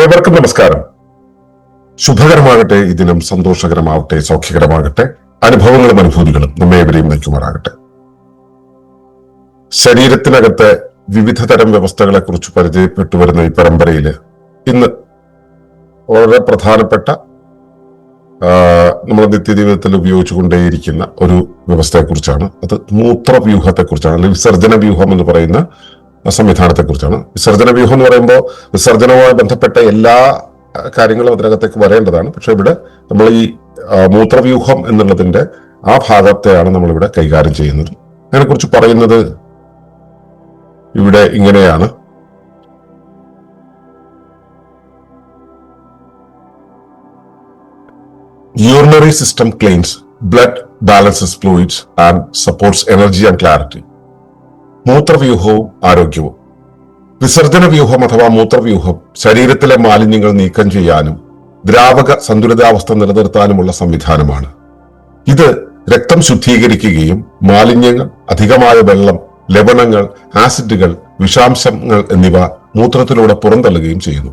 ഏവർക്കും നമസ്കാരം. ശുഭകരമാകട്ടെ ഈ ദിനം സന്തോഷകരമാകട്ടെ സൗഖ്യകരമാകട്ടെ അനുഭവങ്ങളും അനുഭൂതികളും നമ്മെ എവരെയും നയിക്കുമാറാകട്ടെ. ശരീരത്തിനകത്തെ വിവിധ തരം വ്യവസ്ഥകളെ കുറിച്ച് പരിചയപ്പെട്ടു വരുന്ന ഈ പരമ്പരയിൽ ഇന്ന് വളരെ പ്രധാനപ്പെട്ട നമ്മുടെ നിത്യജീവിതത്തിൽ ഉപയോഗിച്ചുകൊണ്ടേയിരിക്കുന്ന ഒരു വ്യവസ്ഥയെക്കുറിച്ചാണ്. അത് മൂത്രവ്യൂഹത്തെക്കുറിച്ചാണ് അല്ലെങ്കിൽ വിസർജന വ്യൂഹം എന്ന് പറയുന്ന സംവിധാനത്തെക്കുറിച്ചാണ്. വിസർജന വ്യൂഹം എന്ന് പറയുമ്പോൾ വിസർജനവുമായി ബന്ധപ്പെട്ട എല്ലാ കാര്യങ്ങളും അതിനകത്തേക്ക് വരേണ്ടതാണ്. പക്ഷെ ഇവിടെ നമ്മൾ ഈ മൂത്രവ്യൂഹം എന്നുള്ളതിന്റെ ആ ഭാഗത്തെയാണ് നമ്മളിവിടെ കൈകാര്യം ചെയ്യുന്നത്. അതിനെക്കുറിച്ച് പറയുന്നത് ഇവിടെ ഇങ്ങനെയാണ്. Urinary system cleans blood balances fluids and supports energy and clarity. മൂത്രവ്യൂഹവും ആരോഗ്യവും. വിസർജന വ്യൂഹം അഥവാ മൂത്രവ്യൂഹം ശരീരത്തിലെ മാലിന്യങ്ങൾ നീക്കം ചെയ്യാനും ദ്രാവക സന്തുലിതാവസ്ഥ നിലനിർത്താനുമുള്ള സംവിധാനമാണ്. ഇത് രക്തം ശുദ്ധീകരിക്കുകയും മാലിന്യങ്ങൾ അധികമായ വെള്ളം ലവണങ്ങൾ ആസിഡുകൾ വിഷാംശങ്ങൾ എന്നിവ മൂത്രത്തിലൂടെ പുറന്തള്ളുകയും ചെയ്യുന്നു.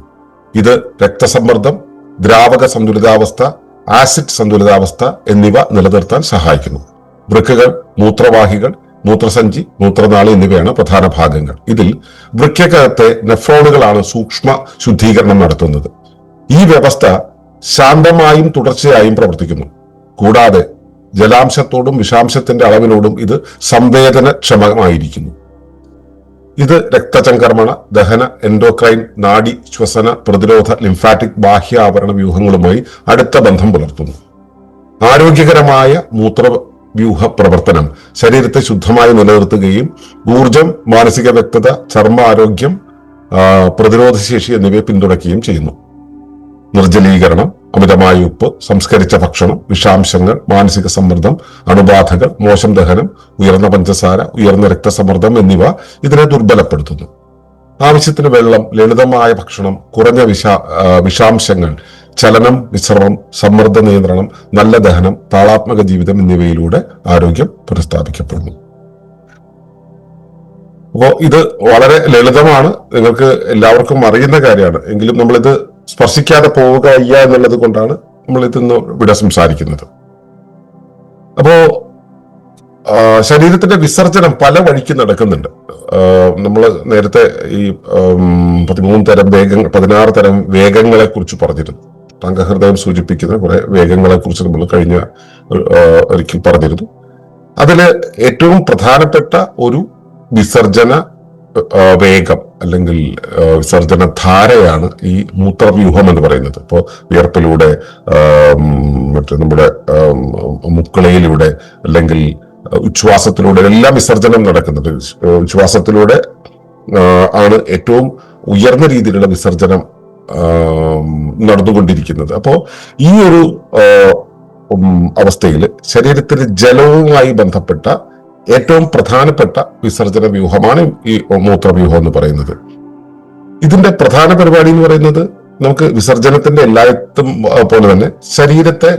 ഇത് രക്തസമ്മർദ്ദം ദ്രാവക സന്തുലിതാവസ്ഥ ആസിഡ് സന്തുലിതാവസ്ഥ എന്നിവ നിലനിർത്താൻ സഹായിക്കുന്നു. വൃക്കകൾ മൂത്രവാഹികൾ മൂത്രസഞ്ചി മൂത്രനാളി എന്നിവയാണ് പ്രധാന ഭാഗങ്ങൾ. ഇതിൽ വൃക്കകത്തെ നെഫ്രോണുകളാണ് സൂക്ഷ്മ ശുദ്ധീകരണം നടത്തുന്നത്. ഈ വ്യവസ്ഥ ശാന്തമായും തുടർച്ചയായും പ്രവർത്തിക്കുന്നു. കൂടാതെ ജലാംശത്തോടും വിഷാംശത്തിന്റെ അളവിനോടും ഇത് സംവേദനക്ഷമമായിരിക്കുന്നു. ഇത് രക്തചംക്രമണ ദഹന എൻഡോക്രൈൻ നാഡി ശ്വസന പ്രതിരോധ ലിംഫാറ്റിക് ബാഹ്യ ആവരണ വ്യൂഹങ്ങളുമായി അടുത്ത ബന്ധം പുലർത്തുന്നു. ആരോഗ്യകരമായ മൂത്രവ്യൂഹ പ്രവർത്തനം ശരീരത്തെ ശുദ്ധമായി നിലനിർത്തുകയും ഊർജം മാനസിക വ്യക്തത ചർമ്മ ആരോഗ്യം പ്രതിരോധശേഷി എന്നിവയെ പിന്തുണയ്ക്കുകയും ചെയ്യുന്നു. നിർജലീകരണം അമിതമായ ഉപ്പ് സംസ്കരിച്ച ഭക്ഷണം വിഷാംശങ്ങൾ മാനസിക സമ്മർദ്ദം അണുബാധകൾ മോശം ദഹനം ഉയർന്ന പഞ്ചസാര ഉയർന്ന രക്തസമ്മർദ്ദം എന്നിവ ഇതിനെ ദുർബലപ്പെടുത്തുന്നു. ആവശ്യത്തിന് വെള്ളം ലളിതമായ ഭക്ഷണം കുറഞ്ഞ വിഷാ വിഷാംശങ്ങൾ ചലനം വിശ്രമം സമ്മർദ്ദ നിയന്ത്രണം നല്ല ദഹനം താളാത്മക ജീവിതം എന്നിവയിലൂടെ ആരോഗ്യം പുനഃസ്ഥാപിക്കപ്പെടുന്നു. അപ്പോ ഇത് വളരെ ലളിതമാണ്. നിങ്ങൾക്ക് എല്ലാവർക്കും അറിയുന്ന കാര്യമാണ്. എങ്കിലും നമ്മളിത് സ്പർശിക്കാതെ പോവുക അയ്യ എന്നുള്ളത് കൊണ്ടാണ് നമ്മൾ ഇതിന്ന് ഇവിടെ സംസാരിക്കുന്നത്. അപ്പോ ശരീരത്തിന്റെ വിസർജനം പല വഴിക്ക് നടക്കുന്നുണ്ട്. നമ്മൾ നേരത്തെ ഈ പതിമൂന്ന് തരം വേഗങ്ങൾ പതിനാറ് തരം വേഗങ്ങളെ കുറിച്ച് പറഞ്ഞിരുന്നു. തങ്കഹൃദയം സൂചിപ്പിക്കുന്ന കുറെ വേഗങ്ങളെ കുറിച്ച് നമ്മൾ കഴിഞ്ഞ ഒരിക്കൽ പറഞ്ഞിരുന്നു. അതിൽ ഏറ്റവും പ്രധാനപ്പെട്ട ഒരു വിസർജന വേഗം അല്ലെങ്കിൽ വിസർജന ധാരയാണ് ഈ മൂത്രവ്യൂഹം എന്ന് പറയുന്നത്. ഇപ്പോൾ വിയർപ്പിലൂടെ മറ്റേ നമ്മുടെ മുക്കളയിലൂടെ അല്ലെങ്കിൽ ഉച്ഛ്വാസത്തിലൂടെ എല്ലാം വിസർജനം നടക്കുന്നത് ഉച്ഛ്വാസത്തിലൂടെ ആണ് ഏറ്റവും ഉയർന്ന രീതിയിലുള്ള വിസർജനം നടന്നുകൊണ്ടിരിക്കുന്നത്. അപ്പോ ഈ ഒരു അവസ്ഥയിൽ ശരീരത്തിൽ ജലവുമായി ബന്ധപ്പെട്ട ഏറ്റവും പ്രധാനപ്പെട്ട വിസർജന വ്യൂഹമാണ് ഈ മൂത്രവ്യൂഹം എന്ന് പറയുന്നത്. ഇതിന്റെ പ്രധാന പരിപാടി എന്ന് പറയുന്നത് നമുക്ക് വിസർജനത്തിന്റെ എല്ലായിടത്തും പോലെ തന്നെ ശരീരത്തെ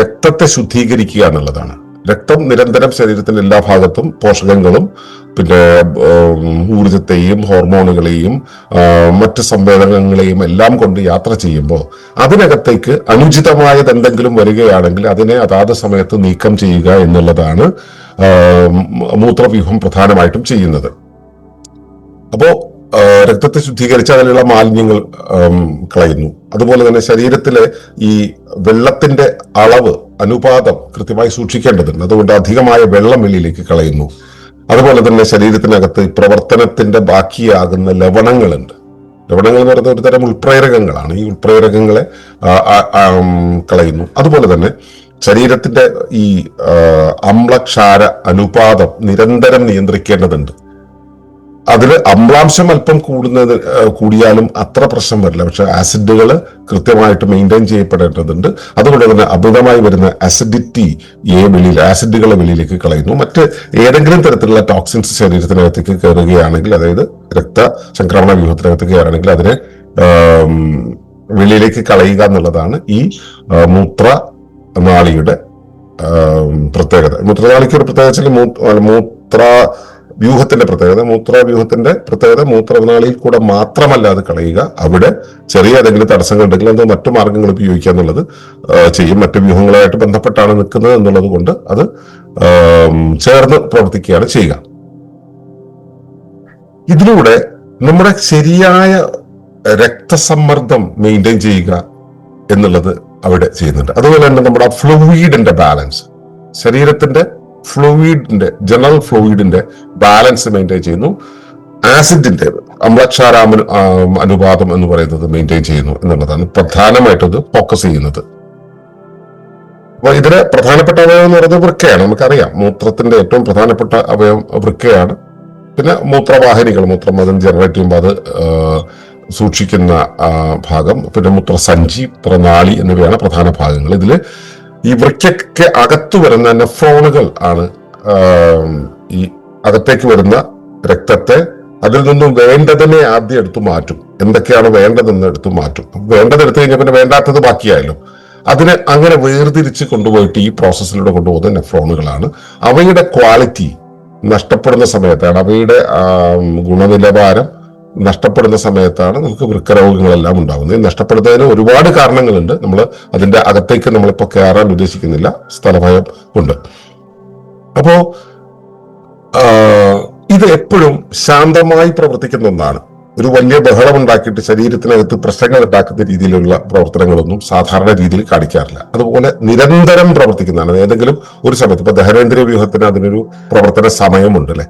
രക്തത്തെ ശുദ്ധീകരിക്കുക എന്നുള്ളതാണ്. രക്തം നിരന്തരം ശരീരത്തിന്റെ എല്ലാ ഭാഗത്തും പോഷകങ്ങളും പിന്നെ ഊർജത്തെയും ഹോർമോണുകളെയും മറ്റ് സംവേദനങ്ങളെയും എല്ലാം കൊണ്ട് യാത്ര ചെയ്യുമ്പോൾ അതിനകത്തേക്ക് അനുചിതമായത് എന്തെങ്കിലും വരികയാണെങ്കിൽ അതിനെ അതാത് സമയത്ത് നീക്കം ചെയ്യുക എന്നുള്ളതാണ് മൂത്രവ്യൂഹം പ്രധാനമായിട്ടും ചെയ്യുന്നത്. അപ്പോ രക്തത്തെ ശുദ്ധീകരിച്ച് അതിലുള്ള മാലിന്യങ്ങൾ കളയുന്നു. അതുപോലെ തന്നെ ശരീരത്തിലെ ഈ വെള്ളത്തിന്റെ അളവ് അനുപാതം കൃത്യമായി സൂക്ഷിക്കേണ്ടതുണ്ട്. അതുകൊണ്ട് അധികമായ വെള്ളം വെളിയിലേക്ക് കളയുന്നു. അതുപോലെ തന്നെ ശരീരത്തിനകത്ത് പ്രവർത്തനത്തിന്റെ ബാക്കിയാകുന്ന ലവണങ്ങളുണ്ട്. ലവണങ്ങൾ എന്ന് പറയുന്നത് ഒരു തരം ഉൾപ്രേരകങ്ങളാണ്. ഈ ഉൾപ്രേരകങ്ങളെ കളയുന്നു. അതുപോലെ തന്നെ ശരീരത്തിന്റെ ഈ അമ്ലക്ഷാര അനുപാതം നിരന്തരം നിയന്ത്രിക്കേണ്ടതുണ്ട്. അതിൽ അമ്ലാംശം അല്പം കൂടുന്നത് കൂടിയാലും അത്ര പ്രശ്നം വരില്ല. പക്ഷെ ആസിഡുകൾ കൃത്യമായിട്ട് മെയിന്റെയിൻ ചെയ്യപ്പെടേണ്ടതുണ്ട്. അതുകൊണ്ട് തന്നെ അമിതമായി വരുന്ന ആസിഡിറ്റി എ വെളിയിൽ ആസിഡുകളെ വെളിയിലേക്ക് കളയുന്നു. മറ്റ് ഏതെങ്കിലും തരത്തിലുള്ള ടോക്സിൻസ് ശരീരത്തിനകത്തേക്ക് കയറുകയാണെങ്കിൽ അതായത് രക്ത സംക്രമണ വ്യൂഹത്തിനകത്ത് കയറുകയാണെങ്കിൽ അതിനെ വെളിയിലേക്ക് കളയുക എന്നുള്ളതാണ് ഈ മൂത്ര നാളിയുടെ പ്രത്യേകത. മൂത്രനാളിക്ക് ഒരു പ്രത്യേകത മൂത്ര വ്യൂഹത്തിന്റെ പ്രത്യേകത മൂത്രവ്യൂഹത്തിന്റെ പ്രത്യേകത മൂത്രനാളിയിൽ കൂടെ മാത്രമല്ല അത് കളയുക. അവിടെ ചെറിയ ഏതെങ്കിലും തടസ്സങ്ങൾ ഉണ്ടെങ്കിൽ അത് മറ്റു മാർഗങ്ങൾ ഉപയോഗിക്കുക എന്നുള്ളത് ചെയ്യും. മറ്റു വ്യൂഹങ്ങളുമായിട്ട് ബന്ധപ്പെട്ടാണ് നിൽക്കുന്നത് എന്നുള്ളത് കൊണ്ട് അത് ചേർന്ന് പ്രവർത്തിക്കുകയാണ് ചെയ്യുക. ഇതിലൂടെ നമ്മുടെ ശരിയായ രക്തസമ്മർദ്ദം മെയിന്റെയിൻ ചെയ്യുക എന്നുള്ളത് അവിടെ ചെയ്യുന്നുണ്ട്. അതുപോലെ തന്നെ നമ്മുടെ ഫ്ലൂയിഡിന്റെ ബാലൻസ് ശരീരത്തിന്റെ ഫ്ലൂയിഡിന്റെ ജനറൽ ഫ്ലൂയിഡിന്റെ ബാലൻസ് മെയിന്റെയിൻ ചെയ്യുന്നു. ആസിഡിന്റെ അമ്ലക്ഷാരാമ അനുപാതം എന്ന് പറയുന്നത് മെയിന്റെയിൻ ചെയ്യുന്നു എന്നുള്ളതാണ് പ്രധാനമായിട്ടും ഇത് ഫോക്കസ് ചെയ്യുന്നത്. അപ്പൊ ഇതിന് പ്രധാനപ്പെട്ട അവയവം എന്ന് പറയുന്നത് വൃക്കയാണ്. നമുക്കറിയാം മൂത്രത്തിന്റെ ഏറ്റവും പ്രധാനപ്പെട്ട അവയവം വൃക്കയാണ്. പിന്നെ മൂത്രവാഹിനികൾ മൂത്രം അത് ജനറേറ്റ് ചെയ്യുമ്പോൾ അത് സൂക്ഷിക്കുന്ന ഭാഗം പിന്നെ മൂത്രസഞ്ചി മൂത്രനാളി എന്നിവയാണ് പ്രധാന ഭാഗങ്ങൾ. ഇതിൽ ഈ വൃക്കയ്ക്ക് അകത്തു വരുന്ന നെഫ്രോണുകൾ ആണ് ഈ അകത്തേക്ക് വരുന്ന രക്തത്തെ അതിൽ നിന്നും വേണ്ടതിനെ ആദ്യം എടുത്തു മാറ്റും. എന്തൊക്കെയാണ് വേണ്ടതെന്ന് എടുത്തു മാറ്റും. വേണ്ടത് എടുത്തു കഴിഞ്ഞാൽ പിന്നെ വേണ്ടാത്തത് ബാക്കിയായല്ലോ. അതിനെ അങ്ങനെ വേർതിരിച്ച് കൊണ്ടുപോയിട്ട് ഈ പ്രോസസ്സിലൂടെ കൊണ്ടുപോകുന്ന നെഫ്രോണുകളാണ് അവയുടെ ക്വാളിറ്റി നഷ്ടപ്പെടുന്ന സമയത്താണ്. അവയുടെ ഗുണനിലവാരം നഷ്ടപ്പെടുന്ന സമയത്താണ് നമുക്ക് വൃക്കരോഗങ്ങളെല്ലാം ഉണ്ടാകുന്നത്. നഷ്ടപ്പെടുന്നതിന് ഒരുപാട് കാരണങ്ങളുണ്ട്. നമ്മൾ അതിന്റെ അകത്തേക്ക് നമ്മളിപ്പോൾ കയറാൻ ഉദ്ദേശിക്കുന്നില്ല. സ്ഥലഭയം ഉണ്ട് അപ്പോൾ ഇത് എപ്പോഴും ശാന്തമായി പ്രവർത്തിക്കുന്ന ഒന്നാണ്. ഒരു വലിയ ബഹളം ഉണ്ടാക്കിയിട്ട് ശരീരത്തിനകത്ത് പ്രശ്നങ്ങൾ ഉണ്ടാക്കുന്ന രീതിയിലുള്ള പ്രവർത്തനങ്ങളൊന്നും സാധാരണ രീതിയിൽ കാണിക്കാറില്ല. അതുപോലെ നിരന്തരം പ്രവർത്തിക്കുന്നതാണ്. ഏതെങ്കിലും ഒരു സമയത്ത് ഇപ്പൊ ദഹനേന്ദ്രിയ വ്യൂഹത്തിന് അതിനൊരു പ്രവർത്തന സമയമുണ്ട് അല്ലെ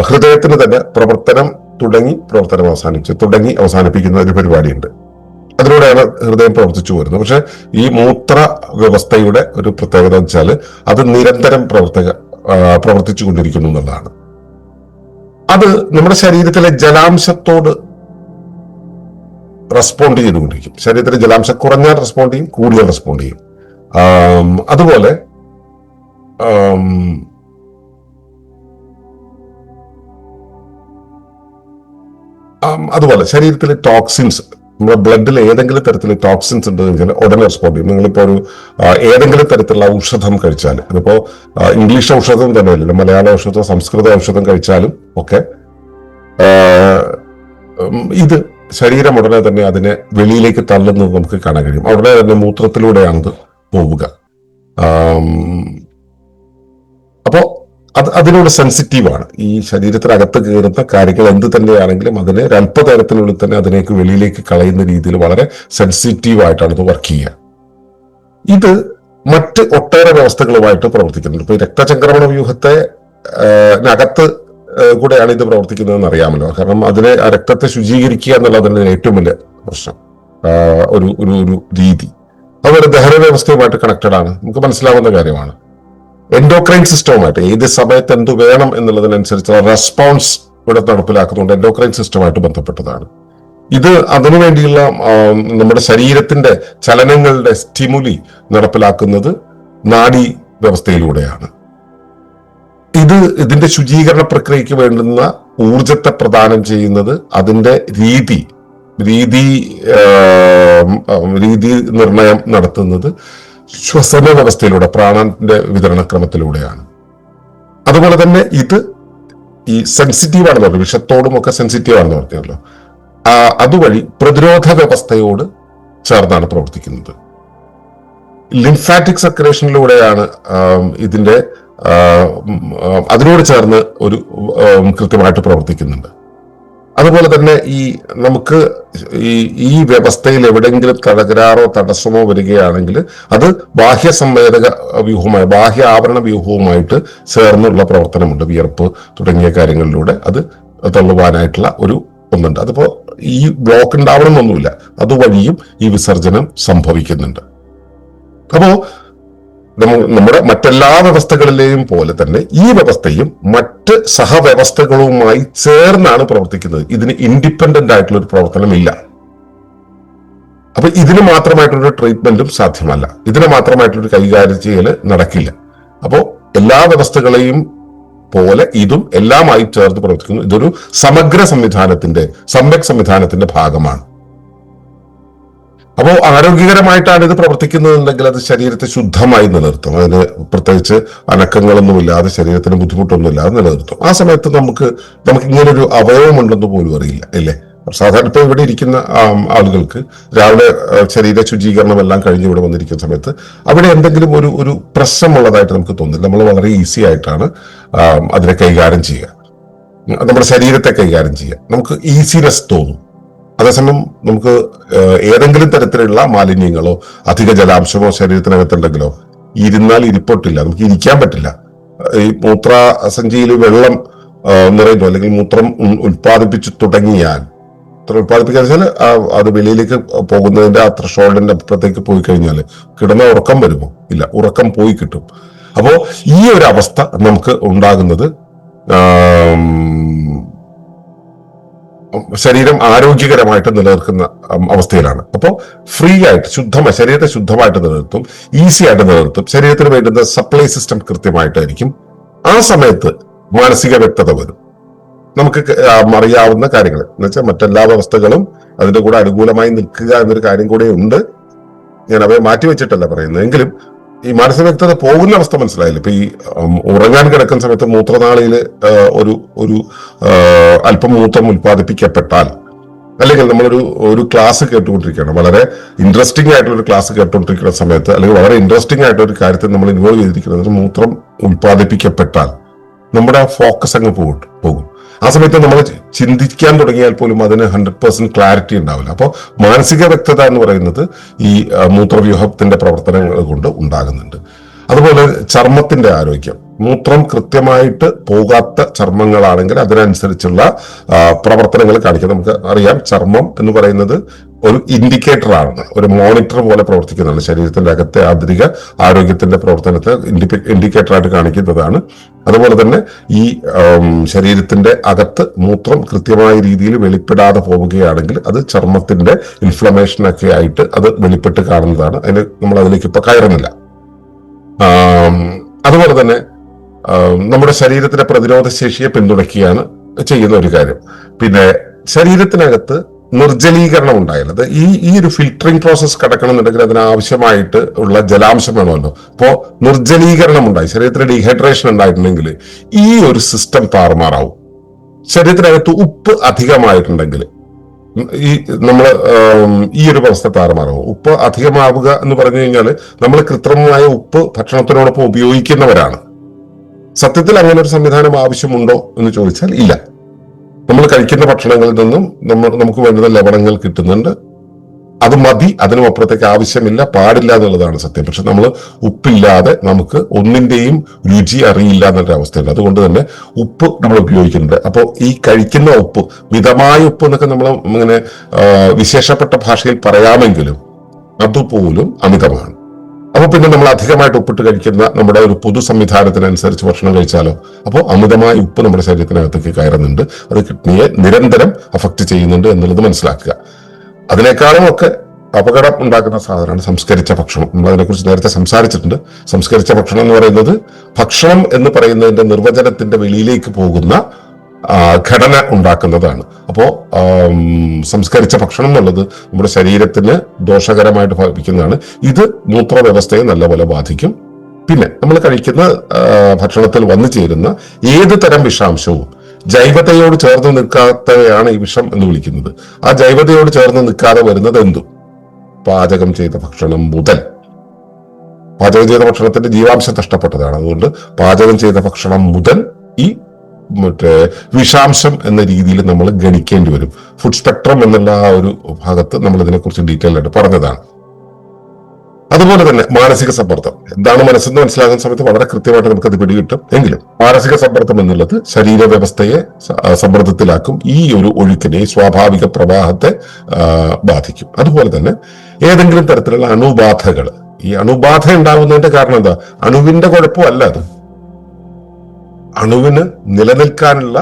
ഹൃദയത്തിന് തന്നെ പ്രവർത്തനം തുടങ്ങി പ്രവർത്തനം അവസാനിച്ച് തുടങ്ങി അവസാനിപ്പിക്കുന്ന ഒരു പരിപാടിയുണ്ട്. അതിലൂടെയാണ് ഹൃദയം പ്രവർത്തിച്ചു വരുന്നത് പക്ഷെ ഈ മൂത്ര വ്യവസ്ഥയുടെ ഒരു പ്രത്യേകത വെച്ചാൽ അത് നിരന്തരം പ്രവർത്തക പ്രവർത്തിച്ചു കൊണ്ടിരിക്കുന്നു എന്നുള്ളതാണ്. അത് നമ്മുടെ ശരീരത്തിലെ ജലാംശത്തോട് റെസ്പോണ്ട് ചെയ്തുകൊണ്ടിരിക്കും. ശരീരത്തിലെ ജലാംശം കുറഞ്ഞാൽ റെസ്പോണ്ട് ചെയ്യും കൂടിയാൽ റെസ്പോണ്ട് ചെയ്യും. അതുപോലെ അതുപോലെ ശരീരത്തിലെ ടോക്സിൻസ് നമ്മുടെ ബ്ലഡിൽ ഏതെങ്കിലും തരത്തിലെ ടോക്സിൻസ് ഉണ്ട് വെച്ചാൽ ഉടനെ റെസ്പോണ്ട് ചെയ്യും. നിങ്ങളിപ്പോ ഒരു ഏതെങ്കിലും തരത്തിലുള്ള ഔഷധം കഴിച്ചാൽ അതിപ്പോ ഇംഗ്ലീഷ് ഔഷധം തന്നെ അല്ലല്ലോ മലയാള ഔഷധം സംസ്കൃത ഔഷധം കഴിച്ചാലും ഒക്കെ ഇത് ശരീരം ഉടനെ തന്നെ അതിനെ വെളിയിലേക്ക് തള്ളുന്നത് നമുക്ക് കാണാൻ കഴിയും. ഉടനെ തന്നെ മൂത്രത്തിലൂടെയാണത് പോവുക. അത് അതിനോട് സെൻസിറ്റീവാണ്. ഈ ശരീരത്തിനകത്ത് കയറുന്ന കാര്യങ്ങൾ എന്ത് തന്നെയാണെങ്കിലും അതിനെ ഒരല്പതരത്തിനുള്ളിൽ തന്നെ അതിനേക്ക് വെളിയിലേക്ക് കളയുന്ന രീതിയിൽ വളരെ സെൻസിറ്റീവ് ആയിട്ടാണ് ഇത് വർക്ക് ചെയ്യുക. ഇത് മറ്റ് ഒട്ടേറെ വ്യവസ്ഥകളുമായിട്ട് പ്രവർത്തിക്കുന്നുണ്ട്. ഇപ്പൊ രക്തചംക്രമണ വ്യൂഹത്തെ അകത്ത് കൂടെയാണ് ഇത് പ്രവർത്തിക്കുന്നതെന്ന് അറിയാമല്ലോ. കാരണം അതിനെ ആ രക്തത്തെ ശുചീകരിക്കുക എന്നുള്ളതിന്റെ ഏറ്റവും വലിയ പ്രശ്നം. ഒരു ഒരു ഒരു രീതി. അതുപോലെ ദഹന വ്യവസ്ഥയുമായിട്ട് കണക്റ്റഡ് ആണ്. നമുക്ക് മനസ്സിലാവുന്ന കാര്യമാണ്. എൻഡോക്രൈൻ സിസ്റ്റവുമായിട്ട് ഏത് സമയത്ത് എന്ത് വേണം എന്നുള്ളതിനനുസരിച്ചുള്ള റെസ്പോൺസ് ഇവിടെ നടപ്പിലാക്കുന്നുണ്ട്. എൻഡോക്രൈൻ സിസ്റ്റവുമായിട്ട് ബന്ധപ്പെട്ടതാണ്. ഇത് അതിനുവേണ്ടിയുള്ള നമ്മുടെ ശരീരത്തിന്റെ ചലനങ്ങളുടെ സ്റ്റിമുലി നടപ്പിലാക്കുന്നത് നാഡി വ്യവസ്ഥയിലൂടെയാണ്. ഇത് ഇതിന്റെ ശുചീകരണ പ്രക്രിയയ്ക്ക് വേണ്ടുന്ന ഊർജത്തെ പ്രദാനം ചെയ്യുന്നത് അതിന്റെ രീതി രീതി രീതി നിർണയം നടത്തുന്നത് ശ്വസന വ്യവസ്ഥയിലൂടെ പ്രാണന്റെ വിതരണക്രമത്തിലൂടെയാണ്. അതുപോലെ തന്നെ ഇത് ഈ സെൻസിറ്റീവ് ആണെന്ന് പറഞ്ഞു വിഷത്തോടും ഒക്കെ സെൻസിറ്റീവ് ആണെന്ന് പറഞ്ഞല്ലോ അതുവഴി പ്രതിരോധ വ്യവസ്ഥയോട് ചേർന്നാണ് പ്രവർത്തിക്കുന്നത്. ലിംഫാറ്റിക് സെക്രേഷനിലൂടെയാണ് ഇതിന്റെ അതിനോട് ചേർന്ന് ഒരു കൃത്യമായിട്ട് പ്രവർത്തിക്കുന്നുണ്ട്. അതുപോലെ തന്നെ ഈ നമുക്ക് ഈ ഈ വ്യവസ്ഥയിൽ എവിടെയെങ്കിലും തകരാറോ തടസ്സമോ വരികയാണെങ്കിൽ അത് ബാഹ്യ സംവേദക വ്യൂഹമായി ബാഹ്യ ആവരണ വ്യൂഹവുമായിട്ട് ചേർന്നുള്ള പ്രവർത്തനമുണ്ട് വിയർപ്പ് തുടങ്ങിയ കാര്യങ്ങളിലൂടെ അത് തള്ളുവാനായിട്ടുള്ള ഒരു ഒന്നുണ്ട്. അതിപ്പോ ഈ ബ്ലോക്ക് ഉണ്ടാവണമെന്നൊന്നുമില്ല അതുവഴിയും ഈ വിസർജനം സംഭവിക്കുന്നുണ്ട്. അപ്പോ നമ്മ- നമ്മുടെ മറ്റെല്ലാ വ്യവസ്ഥകളിലെയും പോലെ തന്നെ ഈ വ്യവസ്ഥയും മറ്റ് സഹവ്യവസ്ഥകളുമായി ചേർന്നാണ് പ്രവർത്തിക്കുന്നത്. ഇതിന് ഇൻഡിപെൻഡന്റ് ആയിട്ടുള്ള ഒരു പ്രവർത്തനമില്ല. അപ്പൊ ഇതിന് മാത്രമായിട്ടുള്ള ട്രീറ്റ്മെന്റും സാധ്യമല്ല. ഇതിന് മാത്രമായിട്ടുള്ള കൈകാര്യം ചെയ്യൽ നടക്കില്ല. അപ്പോ എല്ലാ വ്യവസ്ഥകളെയും പോലെ ഇതും എല്ലാമായി ചേർത്ത് പ്രവർത്തിക്കുന്നു. ഇതൊരു സമഗ്ര സംവിധാനത്തിന്റെ സമ്പക് സംവിധാനത്തിന്റെ ഭാഗമാണ്. അപ്പോൾ ആരോഗ്യകരമായിട്ടാണ് ഇത് പ്രവർത്തിക്കുന്നതെങ്കിൽ അത് ശരീരത്തെ ശുദ്ധമായി നിലനിർത്തും. അതിന് പ്രത്യേകിച്ച് അനക്കങ്ങളൊന്നുമില്ലാതെ ശരീരത്തിന് ബുദ്ധിമുട്ടൊന്നുമില്ലാതെ നിലനിർത്തും. ആ സമയത്ത് നമുക്ക് നമുക്ക് ഇങ്ങനൊരു അവയവമുണ്ടെന്ന് പോലും അറിയില്ല അല്ലേ സാധാരണ ഇപ്പൊ ഇവിടെ ഇരിക്കുന്ന ആളുകൾക്ക് രാവിലെ ശരീര ശുചീകരണം എല്ലാം കഴിഞ്ഞ് ഇവിടെ വന്നിരിക്കുന്ന സമയത്ത് അവിടെ എന്തെങ്കിലും ഒരു ഒരു പ്രശ്നമുള്ളതായിട്ട് നമുക്ക് തോന്നില്ല. നമ്മൾ വളരെ ഈസി ആയിട്ടാണ് അതിനെ കൈകാര്യം ചെയ്യുക. നമ്മുടെ ശരീരത്തെ കൈകാര്യം ചെയ്യുക. നമുക്ക് ഈസിനെസ് തോന്നും. അതേസമയം നമുക്ക് ഏതെങ്കിലും തരത്തിലുള്ള മാലിന്യങ്ങളോ അധിക ജലാംശമോ ശരീരത്തിനകത്തുണ്ടെങ്കിലോ ഇരുന്നാൽ ഇരിപ്പൊട്ടില്ല നമുക്ക് ഇരിക്കാൻ പറ്റില്ല. ഈ മൂത്രസഞ്ചിയിൽ വെള്ളം നിറയുന്നു അല്ലെങ്കിൽ മൂത്രം ഉൽപ്പാദിപ്പിച്ചു തുടങ്ങിയാൽ ഉൽപ്പാദിപ്പിക്കുക വെച്ചാൽ അത് വെളിയിലേക്ക് പോകുന്നതിന്റെ ആ ത്രഷോൾഡിന്റെ അപ്പുറത്തേക്ക് പോയി കഴിഞ്ഞാൽ കിടന്ന ഉറക്കം വരുമോ? ഇല്ല ഉറക്കം പോയി കിട്ടും. അപ്പോ ഈ ഒരു അവസ്ഥ നമുക്ക് ഉണ്ടാകുന്നത് ശരീരം ആരോഗ്യകരമായിട്ട് നിലനിൽക്കുന്ന അവസ്ഥയിലാണ്. അപ്പോൾ ഫ്രീ ആയിട്ട് ശുദ്ധമായി ശരീരത്തെ ശുദ്ധമായിട്ട് നിലനിർത്തും ഈസി ആയിട്ട് നിലനിർത്തും ശരീരത്തിന് വേണ്ടുന്ന സപ്ലൈ സിസ്റ്റം കൃത്യമായിട്ടായിരിക്കും. ആ സമയത്ത് മാനസിക വ്യക്തത വരും. നമുക്ക് അറിയാവുന്ന കാര്യങ്ങൾ. എന്നുവെച്ചാൽ മറ്റെല്ലാ വ്യവസ്ഥകളും അതിന്റെ കൂടെ അനുകൂലമായി നിൽക്കുക എന്നൊരു കാര്യം കൂടെ ഉണ്ട്. ഞാൻ അവയെ മാറ്റിവെച്ചിട്ടല്ല പറയുന്നത്. എങ്കിലും ഈ മാനസിക വ്യക്തത പോകുന്ന അവസ്ഥ മനസ്സിലായില്ല. ഇപ്പൊ ഈ ഉറങ്ങാൻ കിടക്കുന്ന സമയത്ത് മൂത്രനാളിയിൽ ഒരു ഒരു അല്പം മൂത്രം ഉൽപ്പാദിപ്പിക്കപ്പെട്ടാൽ അല്ലെങ്കിൽ നമ്മളൊരു ഒരു ക്ലാസ് കേട്ടുകൊണ്ടിരിക്കുകയാണ്. വളരെ ഇൻട്രസ്റ്റിംഗ് ആയിട്ടുള്ള ഒരു ക്ലാസ് കേട്ടുകൊണ്ടിരിക്കുന്ന സമയത്ത് അല്ലെങ്കിൽ വളരെ ഇൻട്രസ്റ്റിംഗ് ആയിട്ടുള്ള ഒരു കാര്യത്തിൽ നമ്മൾ ഇൻവോൾവ് ചെയ്തിരിക്കുന്നത് മൂത്രം ഉൽപ്പാദിപ്പിക്കപ്പെട്ടാൽ നമ്മുടെ ഫോക്കസ് അങ്ങ് പോകും. ആ സമയത്ത് നമ്മൾ ചിന്തിക്കാൻ തുടങ്ങിയാൽ പോലും അതിന് ഹൺഡ്രഡ് പെർസെന്റ് ക്ലാരിറ്റി ഉണ്ടാവില്ല. അപ്പോൾ മാനസിക വ്യക്തത എന്ന് പറയുന്നത് ഈ മൂത്രവ്യൂഹത്തിന്റെ പ്രവർത്തനങ്ങൾ കൊണ്ട് ഉണ്ടാകുന്നുണ്ട്. അതുപോലെ ചർമ്മത്തിന്റെ ആരോഗ്യം. മൂത്രം കൃത്യമായിട്ട് പോകാത്ത ചർമ്മങ്ങളാണെങ്കിൽ അതിനനുസരിച്ചുള്ള പ്രവർത്തനങ്ങൾ കാണിക്കും നമുക്ക് അറിയാം ചർമ്മം എന്ന് പറയുന്നത് ഒരു ഇൻഡിക്കേറ്റർ ആണ്. ഒരു മോണിറ്റർ പോലെ പ്രവർത്തിക്കുന്നതാണ് ശരീരത്തിന്റെ അകത്തെ ആന്തരിക ആരോഗ്യത്തിന്റെ പ്രവർത്തനത്തെ ഇൻഡിക്കേറ്റർ ആയിട്ട് കാണിക്കുന്നതാണ്. അതുപോലെ തന്നെ ഈ ശരീരത്തിന്റെ അകത്ത് മൂത്രം കൃത്യമായ രീതിയിൽ വെളിപ്പെടാതെ പോവുകയാണെങ്കിൽ അത് ചർമ്മത്തിന്റെ ഇൻഫ്ലമേഷൻ ഒക്കെ ആയിട്ട് അത് വെളിപ്പെട്ട് കാണുന്നതാണ്. അതിന് നമ്മൾ അതിലേക്ക് ഇപ്പൊ കയറുന്നില്ല. അതുപോലെ തന്നെ നമ്മുടെ ശരീരത്തിന്റെ പ്രതിരോധ ശേഷിയെ പിന്തുണയ്ക്കുകയാണ് ചെയ്യുന്ന ഒരു കാര്യം. പിന്നെ ശരീരത്തിനകത്ത് നിർജലീകരണം ഉണ്ടായാലത് ഈ ഈ ഒരു ഫിൽറ്ററിംഗ് പ്രോസസ് കടക്കണമെന്നുണ്ടെങ്കിൽ അതിനാവശ്യമായിട്ട് ഉള്ള ജലാംശം വേണമല്ലോ. അപ്പോ നിർജലീകരണം ഉണ്ടായി ശരീരത്തിന് ഡീഹൈഡ്രേഷൻ ഉണ്ടായിട്ടുണ്ടെങ്കിൽ ഈ ഒരു സിസ്റ്റം താറുമാറാവും. ശരീരത്തിനകത്ത് ഉപ്പ് അധികമായിട്ടുണ്ടെങ്കിൽ ഈ നമ്മൾ ഈ ഒരു അവസ്ഥ താറുമാറാവും. ഉപ്പ് അധികമാവുക എന്ന് പറഞ്ഞു കഴിഞ്ഞാൽ നമ്മൾ കൃത്രിമമായ ഉപ്പ് ഭക്ഷണത്തിനോടൊപ്പം ഉപയോഗിക്കുന്നവരാണ്. സത്യത്തിൽ അങ്ങനെ ഒരു സംവിധാനം ആവശ്യമുണ്ടോ എന്ന് ചോദിച്ചാൽ ഇല്ല. നമ്മൾ കഴിക്കുന്ന ഭക്ഷണങ്ങളിൽ നിന്നും നമ്മൾ നമുക്ക് വേണ്ടുന്ന ലവണങ്ങൾ കിട്ടുന്നുണ്ട്. അത് മതി അതിനും അപ്പുറത്തേക്ക് ആവശ്യമില്ല പാടില്ല എന്നുള്ളതാണ് സത്യം. പക്ഷെ നമ്മൾ ഉപ്പില്ലാതെ നമുക്ക് ഒന്നിന്റെയും രുചി അറിയില്ല എന്നൊരു അവസ്ഥയുണ്ട്. അതുകൊണ്ട് തന്നെ ഉപ്പ് നമ്മൾ ഉപയോഗിക്കുന്നുണ്ട്. അപ്പോൾ ഈ കഴിക്കുന്ന ഉപ്പ് മിതമായ ഉപ്പ് എന്നൊക്കെ നമ്മൾ ഇങ്ങനെ വിശേഷപ്പെട്ട ഭാഷയിൽ പറയാമെങ്കിലും അതുപോലും അമിതമാണ്. അപ്പൊ പിന്നെ നമ്മൾ അധികമായിട്ട് ഉപ്പിട്ട് കഴിക്കുന്ന നമ്മുടെ ഒരു പൊതു സംവിധാനത്തിനനുസരിച്ച് ഭക്ഷണം കഴിച്ചാലോ? അപ്പോൾ അമിതമായ ഉപ്പ് നമ്മുടെ ശരീരത്തിനകത്തേക്ക് കയറുന്നുണ്ട്. അത് കിഡ്നിയെ നിരന്തരം അഫക്റ്റ് ചെയ്യുന്നുണ്ട് എന്നുള്ളത് മനസ്സിലാക്കുക. അതിനേക്കാളും ഒക്കെ അപകടം ഉണ്ടാക്കുന്ന സാധനമാണ് സംസ്കരിച്ച ഭക്ഷണം. നമ്മൾ അതിനെക്കുറിച്ച് നേരത്തെ സംസാരിച്ചിട്ടുണ്ട്. സംസ്കരിച്ച ഭക്ഷണം എന്ന് പറയുന്നത് ഭക്ഷണം എന്ന് പറയുന്നതിന്റെ നിർവചനത്തിന്റെ വെളിയിലേക്ക് പോകുന്ന ഘടന ഉണ്ടാക്കുന്നതാണ്. അപ്പോൾ സംസ്കരിച്ച ഭക്ഷണം എന്നുള്ളത് നമ്മുടെ ശരീരത്തിന് ദോഷകരമായിട്ട് ഭവിക്കുന്നതാണ് ഇത് മൂത്രവ്യവസ്ഥയെ നല്ലപോലെ ബാധിക്കും. പിന്നെ നമ്മൾ കഴിക്കുന്ന ഭക്ഷണത്തിൽ വന്നു ചേരുന്ന ഏത് തരം വിഷാംശവും ജൈവതയോട് ചേർന്ന് നിൽക്കാത്തവയാണ് ഈ വിഷം എന്ന് വിളിക്കുന്നത്. ആ ജൈവതയോട് ചേർന്ന് നിൽക്കാതെ വരുന്നത് എന്തും? പാചകം ചെയ്ത ഭക്ഷണം മുതൽ. പാചകം ചെയ്ത ഭക്ഷണത്തിന്റെ ജീവാംശം നഷ്ടപ്പെട്ടതാണ്. അതുകൊണ്ട് പാചകം ചെയ്ത ഭക്ഷണം മുതൽ ഈ മറ്റേ വിഷാംശം എന്ന രീതിയിൽ നമ്മൾ ഗണിക്കേണ്ടി വരും. ഫുഡ് സ്പെക്ട്രം എന്നുള്ള ആ ഒരു ഭാഗത്ത് നമ്മൾ ഇതിനെക്കുറിച്ച് ഡീറ്റെയിൽ ആയിട്ട് പറഞ്ഞതാണ്. അതുപോലെ തന്നെ മാനസിക സമ്മർദ്ദം. എന്താണ് മനസ്സെന്ന് മനസ്സിലാകുന്ന സമയത്ത് വളരെ കൃത്യമായിട്ട് നമുക്ക് അത് പിടികിട്ടും. എങ്കിലും മാനസിക സമ്മർദ്ദം എന്നുള്ളത് ശരീര വ്യവസ്ഥയെ സമ്മർദ്ദത്തിലാക്കും. ഈ ഒരു ഒഴുക്കിനെ സ്വാഭാവിക പ്രവാഹത്തെ ബാധിക്കും. അതുപോലെ തന്നെ ഏതെങ്കിലും തരത്തിലുള്ള അണുബാധകൾ. ഈ അണുബാധ ഉണ്ടാകുന്നതിന്റെ കാരണം എന്താ? അണുവിന്റെ കുഴപ്പമല്ല അത്. അണുവിന് നിലനിൽക്കാനുള്ള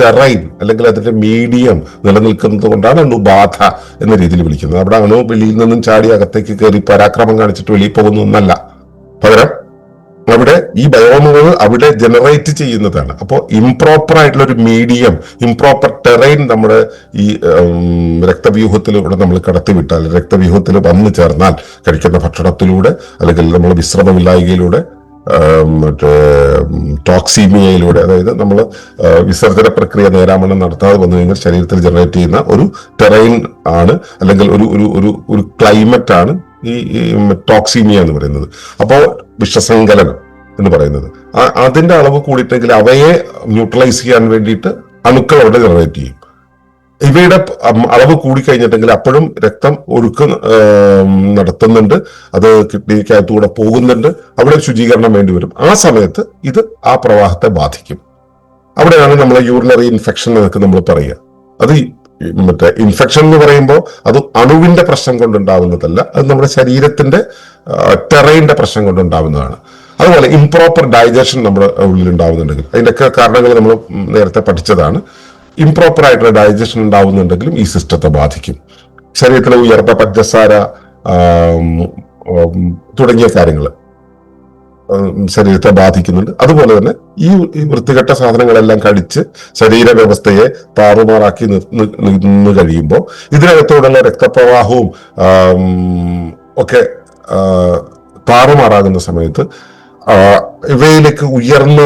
ടെറൈൻ അല്ലെങ്കിൽ അതിന്റെ മീഡിയം നിലനിൽക്കുന്നത് കൊണ്ടാണ് അണുബാധ എന്ന രീതിയിൽ വിളിക്കുന്നത്. അവിടെ അണു വെളിയിൽ നിന്നും ചാടി അകത്തേക്ക് കയറി പരാക്രമം കാണിച്ചിട്ട് വെളിയിൽ പോകുന്നു എന്നല്ല. പകരം അവിടെ ഈ ബയോമുകൾ അവിടെ ജനറേറ്റ് ചെയ്യുന്നതാണ്. അപ്പോൾ ഇംപ്രോപ്പർ ആയിട്ടുള്ള ഒരു മീഡിയം ഇംപ്രോപ്പർ ടെറൈൻ നമ്മുടെ ഈ രക്തവ്യൂഹത്തിലൂടെ നമ്മൾ കടത്തിവിട്ടാൽ രക്തവ്യൂഹത്തിൽ വന്നു ചേർന്നാൽ കഴിക്കുന്ന ഭക്ഷണത്തിലൂടെ അല്ലെങ്കിൽ നമ്മൾ വിശ്രമമില്ലായ്കയിലൂടെ മറ്റേ ടോക്സിമിയയിലൂടെ അതായത് നമ്മൾ വിസർജന പ്രക്രിയ നേരാമണ്ണം നടത്താതെ വന്നു കഴിഞ്ഞാൽ ശരീരത്തിൽ ജനറേറ്റ് ചെയ്യുന്ന ഒരു ടെറൈൻ ആണ് അല്ലെങ്കിൽ ഒരു ഒരു ഒരു ഒരു ക്ലൈമറ്റ് ആണ് ഈ ടോക്സിമിയ എന്ന് പറയുന്നത്. അപ്പോൾ വിഷസങ്കലനം എന്ന് പറയുന്നത്. അതിന്റെ അളവ് കൂടിയിട്ടെങ്കിൽ അവയെ ന്യൂട്രലൈസ് ചെയ്യാൻ വേണ്ടിയിട്ട് അണുക്കൾ അവിടെ ജനറേറ്റ് ചെയ്യും. ഇവയുടെ അളവ് കൂടിക്കഴിഞ്ഞിട്ടെങ്കിൽ അപ്പോഴും രക്തം ഒഴുക്ക് നടത്തുന്നുണ്ട്. അത് കിഡ്നിക്കകത്തുകൂടെ പോകുന്നുണ്ട്. അവിടെ ശുചീകരണം വേണ്ടി വരും. ആ സമയത്ത് ഇത് ആ പ്രവാഹത്തെ ബാധിക്കും. അവിടെയാണ് നമ്മൾ യൂറിനറി ഇൻഫെക്ഷൻ എന്നൊക്കെ നമ്മൾ പറയുക. അത് മറ്റേ ഇൻഫെക്ഷൻ എന്ന് പറയുമ്പോൾ അത് അണുവിന്റെ പ്രശ്നം കൊണ്ടുണ്ടാവുന്നതല്ല. അത് നമ്മുടെ ശരീരത്തിന്റെ ടെറൈന്റെ പ്രശ്നം കൊണ്ടുണ്ടാവുന്നതാണ്. അതുപോലെ ഇംപ്രോപ്പർ ഡൈജഷൻ നമ്മുടെ ഉള്ളിൽ ഉണ്ടാവുന്നുണ്ടെങ്കിൽ അതിന്റെയൊക്കെ കാരണങ്ങൾ നമ്മൾ നേരത്തെ പഠിച്ചതാണ്. ഇംപ്രോപ്പർ ആയിട്ടുള്ള ഡൈജഷൻ ഉണ്ടാവുന്നുണ്ടെങ്കിലും ഈ സിസ്റ്റത്തെ ബാധിക്കും. ശരീരത്തിലെ ഉയർന്ന പഞ്ചസാര തുടങ്ങിയ കാര്യങ്ങൾ ശരീരത്തെ ബാധിക്കുന്നുണ്ട്. അതുപോലെ തന്നെ ഈ വൃത്തികെട്ട സാധനങ്ങളെല്ലാം കഴിച്ച് ശരീര വ്യവസ്ഥയെ താറുമാറാക്കി നിന്ന് കഴിയുമ്പോൾ ഇതിനകത്തോടുള്ള രക്തപ്രവാഹവും ഒക്കെ താറുമാറാകുന്ന സമയത്ത് ഇവയിലേക്ക് ഉയർന്ന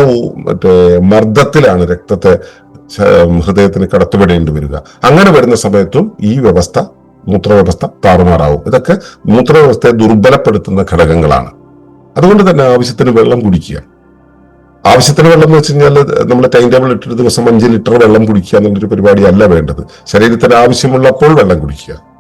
മറ്റേ മർദ്ദത്തിലാണ് രക്തത്തെ ഹൃദയത്തിന് കടത്തിവിടേണ്ടി വരിക. അങ്ങനെ വരുന്ന സമയത്തും ഈ വ്യവസ്ഥ മൂത്രവ്യവസ്ഥ താറുമാറാവും. ഇതൊക്കെ മൂത്രവ്യവസ്ഥയെ ദുർബലപ്പെടുത്തുന്ന ഘടകങ്ങളാണ്. അതുകൊണ്ട് തന്നെ ആവശ്യത്തിന് വെള്ളം കുടിക്കുക. ആവശ്യത്തിന് വെള്ളം എന്ന് വെച്ച് കഴിഞ്ഞാൽ നമ്മൾ ടൈം ടേബിൾ ഇട്ടൊരു ദിവസം അഞ്ച് ലിറ്റർ വെള്ളം കുടിക്കുക എന്നുള്ളൊരു പരിപാടിയല്ല വേണ്ടത്. ശരീരത്തിന് ആവശ്യമുള്ളപ്പോൾ വെള്ളം കുടിക്കുക.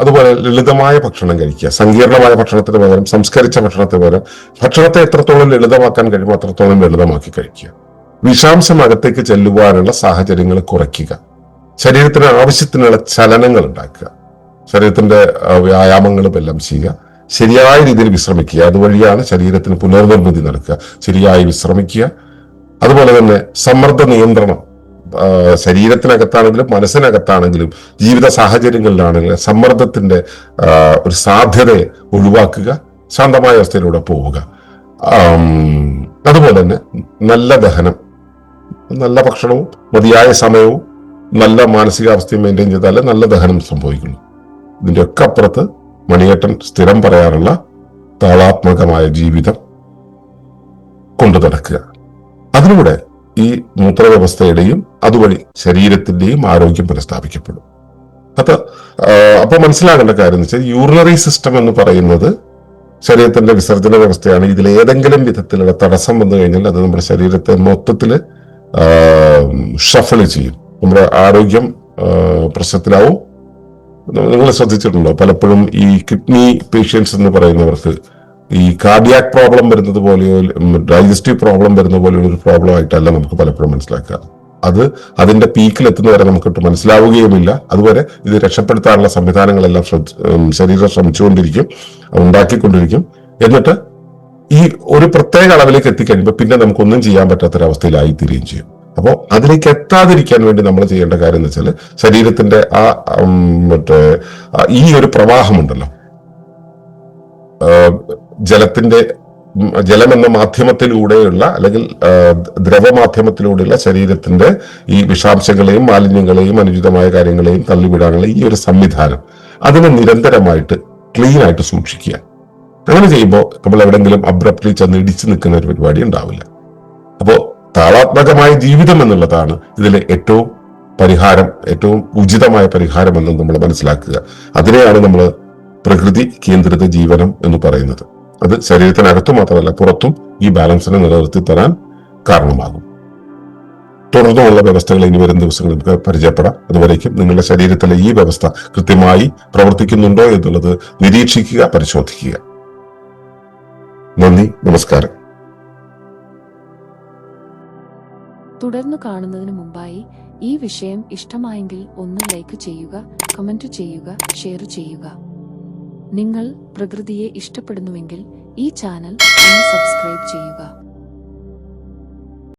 അതുപോലെ ലളിതമായ ഭക്ഷണം കഴിക്കുക. സങ്കീർണമായ ഭക്ഷണത്തിന് പകരം സംസ്കരിച്ച ഭക്ഷണത്തിന് പകരം ഭക്ഷണത്തെ എത്രത്തോളം ലളിതമാക്കാൻ കഴിയുമോ അത്രത്തോളം ലളിതമാക്കി കഴിക്കുക. വിഷാംശം അകത്തേക്ക് ചെല്ലുവാനുള്ള സാഹചര്യങ്ങൾ കുറയ്ക്കുക. ശരീരത്തിന് ആവശ്യത്തിനുള്ള ചലനങ്ങൾ ഉണ്ടാക്കുക. ശരീരത്തിന്റെ വ്യായാമങ്ങളും എല്ലാം ചെയ്യുക. ശരിയായ രീതിയിൽ വിശ്രമിക്കുക. അതുവഴിയാണ് ശരീരത്തിന് പുനർനിർമ്മിതി നടക്കുക. ശരിയായി വിശ്രമിക്കുക. അതുപോലെ തന്നെ സമ്മർദ്ദ നിയന്ത്രണം ശരീരത്തിനകത്താണെങ്കിലും മനസ്സിനകത്താണെങ്കിലും ജീവിത സാഹചര്യങ്ങളിലാണെങ്കിലും സമ്മർദ്ദത്തിന്റെ ഒരു സാധ്യതയെ ഒഴിവാക്കുക. ശാന്തമായ അവസ്ഥയിലൂടെ പോവുക. അതുപോലെ തന്നെ നല്ല ദഹനം നല്ല ഭക്ഷണവും മതിയായ സമയവും നല്ല മാനസികാവസ്ഥയും മെയിന്റെയിൻ ചെയ്താലേ നല്ല ദഹനം സംഭവിക്കുള്ളൂ. ഇതിന്റെ ഒക്കെ അപ്പുറത്ത് മണിയേട്ടൻ സ്ഥിരം പറയാറുള്ള താളാത്മകമായ ജീവിതം കൊണ്ടു നടക്കുക. അതിലൂടെ ഈ മൂത്രവ്യവസ്ഥയുടെയും അതുവഴി ശരീരത്തിന്റെയും ആരോഗ്യം പുനഃസ്ഥാപിക്കപ്പെടും. ആ, അപ്പൊ മനസ്സിലാകേണ്ട കാര്യം എന്ന് വെച്ചാൽ യൂറിനറി സിസ്റ്റം എന്ന് പറയുന്നത് ശരീരത്തിന്റെ വിസർജന വ്യവസ്ഥയാണ്. ഇതിൽ ഏതെങ്കിലും വിധത്തിലുള്ള തടസ്സം വന്നു കഴിഞ്ഞാൽ അത് നമ്മുടെ ശരീരത്തെ മൊത്തത്തിൽ ഷഫിൾ ചെയ്യും നമ്മുടെ ആരോഗ്യം പ്രശ്നത്തിലാവും. നിങ്ങൾ ശ്രദ്ധിച്ചിട്ടുണ്ടോ? പലപ്പോഴും ഈ കിഡ്നി പേഷ്യൻസ് എന്ന് പറയുന്നവർക്ക് ഈ കാർഡിയാക് പ്രോബ്ലം വരുന്നത് പോലെയോ ഡൈജസ്റ്റീവ് പ്രോബ്ലം വരുന്ന പോലെയുള്ള ഒരു പ്രോബ്ലം ആയിട്ടല്ല നമുക്ക് പലപ്പോഴും മനസ്സിലാക്കുക അത് അതിന്റെ പീക്കിൽ എത്തുന്നവരെ നമുക്കിട്ട് മനസ്സിലാവുകയുമില്ല. അതുവരെ ഇത് രക്ഷപ്പെടുത്താനുള്ള സംവിധാനങ്ങളെല്ലാം ശരീരം ശ്രമിച്ചുകൊണ്ടിരിക്കും ഉണ്ടാക്കിക്കൊണ്ടിരിക്കും. എന്നിട്ട് ഈ ഒരു പ്രത്യേക അളവിലേക്ക് എത്തിക്കഴിയുമ്പോൾ പിന്നെ നമുക്കൊന്നും ചെയ്യാൻ പറ്റാത്തൊരവസ്ഥയിലായി തീരുകയും ചെയ്യും. അപ്പോൾ അതിലേക്ക് എത്താതിരിക്കാൻ വേണ്ടി നമ്മൾ ചെയ്യേണ്ട കാര്യം എന്ന് വെച്ചാൽ ശരീരത്തിന്റെ ആ മറ്റേ ഈ ഒരു പ്രവാഹമുണ്ടല്ലോ. ജലത്തിന്റെ ജലം എന്ന മാധ്യമത്തിലൂടെയുള്ള അല്ലെങ്കിൽ ദ്രവമാധ്യമത്തിലൂടെയുള്ള ശരീരത്തിന്റെ ഈ വിഷാംശങ്ങളെയും മാലിന്യങ്ങളെയും അനുചിതമായ കാര്യങ്ങളെയും തള്ളിവിടാനുള്ള ഈ ഒരു സംവിധാനം അതിനെ നിരന്തരമായിട്ട് ക്ലീൻ ആയിട്ട് സൂക്ഷിക്കുക. അങ്ങനെ ചെയ്യുമ്പോൾ നമ്മൾ എവിടെങ്കിലും അബ്രപ്റ്റ്ലി ചെന്ന് ഇടിച്ചു നിൽക്കുന്ന ഒരു പരിപാടി ഉണ്ടാവില്ല. അപ്പോൾ താളാത്മകമായ ജീവിതം എന്നുള്ളതാണ് ഇതിലെ ഏറ്റവും പരിഹാരം ഏറ്റവും ഉചിതമായ പരിഹാരം എന്ന് നമ്മൾ മനസ്സിലാക്കുക. അതിനെയാണ് നമ്മൾ പ്രകൃതി കേന്ദ്രിത ജീവനം എന്ന് പറയുന്നത്. അത് ശരീരത്തിനകത്ത് മാത്രമല്ല പുറത്തും ഈ ബാലൻസിനെ നിലനിർത്തി തരാൻ കാരണമാകും. തുടർന്നുള്ള വ്യവസ്ഥകൾ ഇനി വരും ദിവസങ്ങളിൽ നമുക്ക് പരിചയപ്പെടാം. അതുവരേക്കും നിങ്ങളുടെ ശരീരത്തിലെ ഈ വ്യവസ്ഥ കൃത്യമായി പ്രവർത്തിക്കുന്നുണ്ടോ എന്നുള്ളത് നിരീക്ഷിക്കുക പരിശോധിക്കുക. നന്ദി നമസ്കാരം. തുടർന്ന് കാണുന്നതിന് മുമ്പായി ഈ വിഷയം ഇഷ്ടമായെങ്കിൽ ഒന്ന് ലൈക്ക് ചെയ്യുക കമന്റ് ചെയ്യുക ഷെയർ ചെയ്യുക. നിങ്ങൾ പ്രകൃതിയെ ഇഷ്ടപ്പെടുന്നുവെങ്കിൽ ഈ ചാനൽ ഒന്ന് സബ്സ്ക്രൈബ് ചെയ്യുക.